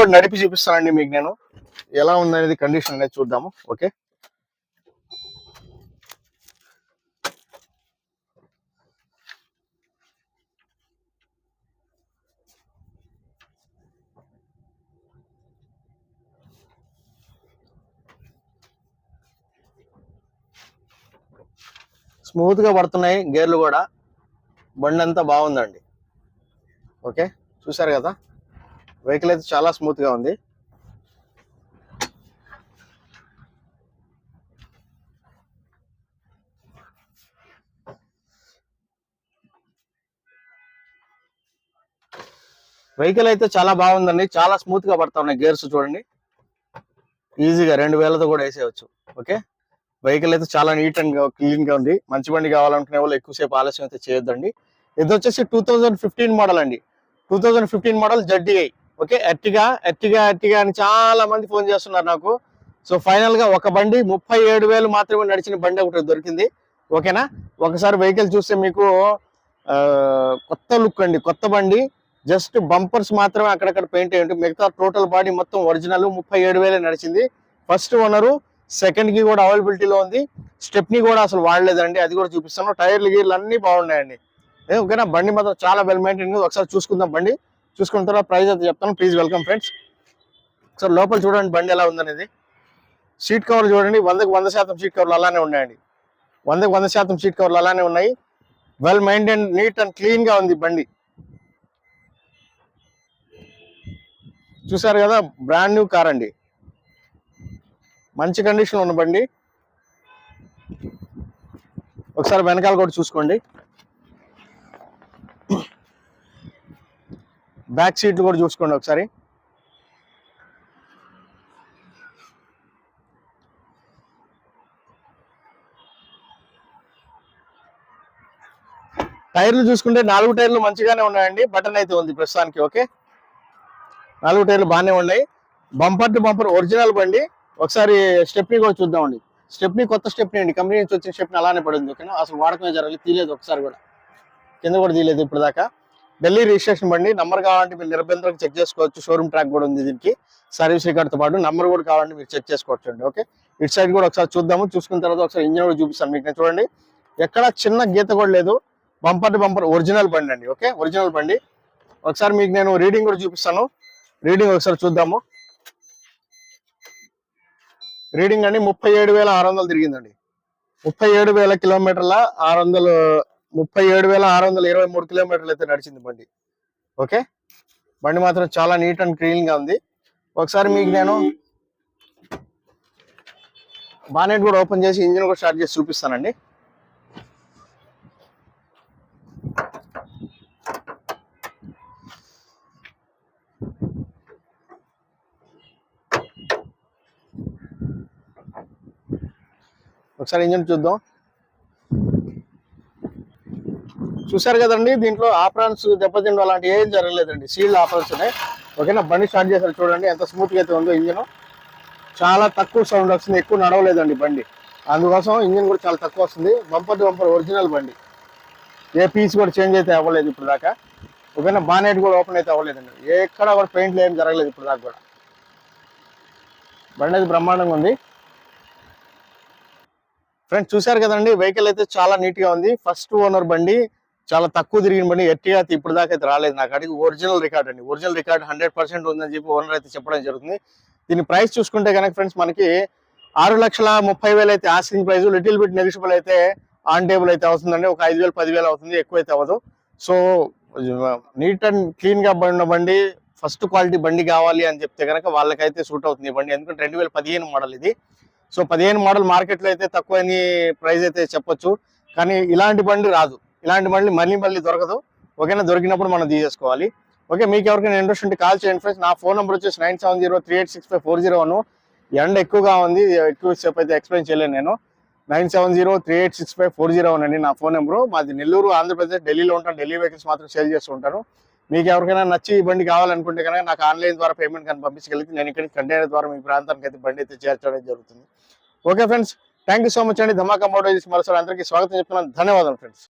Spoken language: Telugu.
కూడా నడిపి చూపిస్తానండి మీకు నేను. ఎలా ఉందనేది కండిషన్ అనేది చూద్దాము. ఓకే స్మూత్గా పడుతున్నాయి గేర్లు కూడా. బండి అంతా బాగుందండి. ఓకే చూసారు కదా? వెహికల్ అయితే చాలా స్మూత్గా ఉంది. వెహికల్ అయితే చాలా బాగుందండి. చాలా స్మూత్గా పడతా ఉన్నాయి గేర్స్ చూడండి. ఈజీగా రెండు వేలతో కూడా వేసేయచ్చు. ఓకే వెహికల్ అయితే చాలా నీట్ అండ్ క్లీన్గా ఉంది. మంచి బండి కావాలనుకునే వాళ్ళు ఎక్కువసేపు ఆలస్యం అయితే చేయొద్దండి. ఇది వచ్చేసి టూ ఫిఫ్టీన్ మోడల్ అండి. Two thousand fifteen model ZDI okay Ertiga Ertiga Ertiga అని చాలా మంది ఫోన్ చేస్తున్నారు నాకు. సో ఫైనల్గా ఒక బండి ముప్పై ఏడు వేలు మాత్రమే నడిచిన బండి ఒకటి దొరికింది. ఓకేనా? ఒకసారి వెహికల్ చూస్తే మీకు కొత్త లుక్ అండి కొత్త బండి. జస్ట్ బంపర్స్ మాత్రమే అక్కడక్కడ పెయింట్ అయ్యి మిగతా టోటల్ బాడీ మొత్తం ఒరిజినల్ ముప్పై ఏడు వేలే నడిచింది. ఫస్ట్ ఓనరు సెకండ్కి కూడా అవైలబిలిటీలో ఉంది. స్టెప్ని కూడా అసలు వాడలేదండి అది కూడా చూపిస్తాను. టైర్లు గీర్లు అన్ని బాగున్నాయండి. ఓకేనా? బండి మాత్రం చాలా వెల్ మెయింటైన్ ఒకసారి చూసుకుందాం బండి. చూసుకుంటారా? ప్రైజ్ ప్రైస్ అయితే చెప్తాను. ప్లీజ్ వెల్కమ్ ఫ్రెండ్స్ సార్ లోపల చూడండి బండి ఎలా ఉందనేది. సీట్ కవర్ చూడండి. వందకు వంద శాతం సీట్ కవర్లు అలానే ఉన్నాయండి. వందకు వంద శాతం సీట్ కవర్లు అలానే ఉన్నాయి. వెల్ మెయింటైన్ నీట్ అండ్ క్లీన్గా ఉంది బండి. చూసారు కదా? బ్రాండ్ న్యూ కార్ అండి. మంచి కండిషన్ ఉన్న బండి. ఒకసారి వెనకాల కూడా చూసుకోండి. బ్యాక్ సీట్లు కూడా చూసుకోండి ఒకసారి. టైర్లు చూసుకుంటే నాలుగు టైర్లు మంచిగానే ఉన్నాయండి. బటన్ అయితే ఉంది ప్రస్తుతానికి ఓకే? నాలుగు టైర్లు బాగానే ఉన్నాయి. బంపర్ టు బంపర్ ఒరిజినల్ బండి. ఒకసారి స్టెప్ని కూడా చూద్దామండి. స్టెప్ని కొత్త స్టెప్ని అండి. కంపెనీ నుంచి వచ్చిన స్టెప్ని అలానే పడింది ఓకేనా? అసలు వాడకమే జరగలేదు తీయలేదు ఒకసారి కూడా. కింద కూడా తీయలేదు ఇప్పుడు దాకా ఢిల్లీ రిజిస్ట్రేషన్ బండి నంబర్ కావాలంటే మీరు నిరభ్యంతరం చెక్ చేసుకోవచ్చు. షోరూమ్ ట్రాక్ కూడా ఉంది దీనికి. సర్వీస్ రికార్డ్తో పాటు నంబర్ కూడా కావాలంటే మీరు చెక్ చేసుకోవచ్చు అండి ఓకే? ఇటు సైడ్ కూడా ఒకసారి చూద్దాము. చూసుకున్న తర్వాత ఒకసారి ఇంజిన్ కూడా చూపిస్తాను మీకు నేను చూడండి. ఎక్కడ చిన్న గీత కూడా లేదు. బంపర్ టు బంపర్ ఒరిజినల్ బండి అండి ఓకే? ఒరిజినల్ బండి. ఒకసారి మీకు నేను రీడింగ్ కూడా చూపిస్తాను. రీడింగ్ ఒకసారి చూద్దాము. రీడింగ్ అండి ముప్పై ఏడు వేల ఆరు వందలు తిరిగిందండి. ముప్పై ఏడు వేల కిలోమీటర్ల ఆరు వందలు ముప్పై ఏడు వేల ఆరు వందల ఇరవై మూడు కిలోమీటర్లు అయితే నడిచింది బండి. ఓకే? బండి మాత్రం చాలా నీట్ అండ్ క్లీన్గా ఉంది. ఒకసారి మీకు నేను బానెట్ కూడా ఓపెన్ చేసి ఇంజిన్ కూడా స్టార్ట్ చేసి చూపిస్తానండి. ఒకసారి ఇంజిన్ చూద్దాం. చూసారు కదండి దీంట్లో ఆపరాన్స్ దెబ్బతిండం అలాంటి ఏం జరగలేదండి. సీల్డ్ ఆపరాన్స్ ఉన్నాయి. ఓకేనా? బండి స్టార్ట్ చేశారు చూడండి ఎంత స్మూత్గా అయితే ఉందో ఇంజిన్. చాలా తక్కువ సౌండ్ వస్తుంది ఎక్కువ నడవలేదండి బండి. అందుకోసం ఇంజిన్ కూడా చాలా తక్కువ వస్తుంది. బంపర్ టు బంపర్ ఒరిజినల్ బండి. ఏ పీస్ కూడా చేంజ్ అయితే అవ్వలేదు ఇప్పుడు దాకా. ఓకేనా? బానెట్ కూడా ఓపెన్ అయితే అవ్వలేదండి. ఎక్కడ కూడా పెయింట్లు ఏం జరగలేదు ఇప్పుడు దాకా కూడా. బండి అయితే బ్రహ్మాండంగా ఉంది. ఫ్రెండ్స్ చూశారు కదండి వెహికల్ అయితే చాలా నీట్గా ఉంది. ఫస్ట్ ఓనర్ బండి. చాలా తక్కువ తిరిగిన బండి ఎట్టిగా అయితే ఇప్పుడు దాకా అయితే రాలేదు. నాకు అడిగి ఒరిజినల్ రికార్డ్ అండి. ఒరిజినల్ రికార్డ్ హండ్రెడ్ పర్సెంట్ ఉందని చెప్పి ఓనర్ అయితే చెప్పడం జరుగుతుంది. దీని ప్రైస్ చూసుకుంటే కనుక ఫ్రెండ్స్ మనకి ఆరు లక్షల ముప్పై వేలు అయితే asking price little bit negotiable అయితే ఆన్ టేబుల్ అయితే అవుతుందండి. ఒక ఐదు వేలు పదివేలు అవుతుంది. ఎక్కువ అయితే అవ్వదు. సో నీట్ అండ్ క్లీన్గా ఉన్న బండి ఫస్ట్ క్వాలిటీ బండి కావాలి అని చెప్తే కనుక వాళ్ళకైతే సూట్ అవుతుంది బండి. ఎందుకంటే రెండు వేల పదిహేను మోడల్ ఇది. సో పదిహేను మోడల్ మార్కెట్లో అయితే తక్కువ ప్రైస్ అయితే చెప్పొచ్చు. కానీ ఇలాంటి బండి రాదు. ఇలాంటి మళ్ళీ మళ్ళీ మళ్ళీ దొరకదు. ఓకేనా? దొరికినప్పుడు మనం తీసేసుకోవాలి. ఓకే మీకు ఎవరికైనా ఇంట్రెస్ట్ ఉంటే కాల్ చేయండి ఫ్రెండ్స్. నా ఫోన్ నెంబర్ వచ్చేసి nine seven zero three eight six five four zero one. ఎండ ఎక్కువగా ఉంది. ఎక్కువ సేపు అయితే ఎక్స్ప్లెయిన్ చేయలేను నేను. Nine seven zero three eight six five four zero one అండి నా ఫోన్ నెంబరు. మాది నెల్లూరు ఆంధ్రప్రదేశ్ ఢిల్లీలో ఉంటాను. ఢిల్లీ వెహికల్స్ మాత్రం సేల్ చేస్తూ ఉంటాను. మీకు ఎవరికైనా నచ్చి ఈ బండి కావాలనుకుంటే కనుక నాకు ఆన్లైన్ ద్వారా పేమెంట్ కానీ పంపించగలిగితే నేను ఇక్కడికి కంటైనర్ ద్వారా మీ ప్రాంతానికి అయితే బండి అయితే చేర్చడం జరుగుతుంది. Okay friends thank you so much అండి. ధమాకా మోటోజీస్ మరోసారి అందరికీ స్వాగతం చెప్తున్నాను. ధన్యవాదాలు ఫ్రెండ్స్.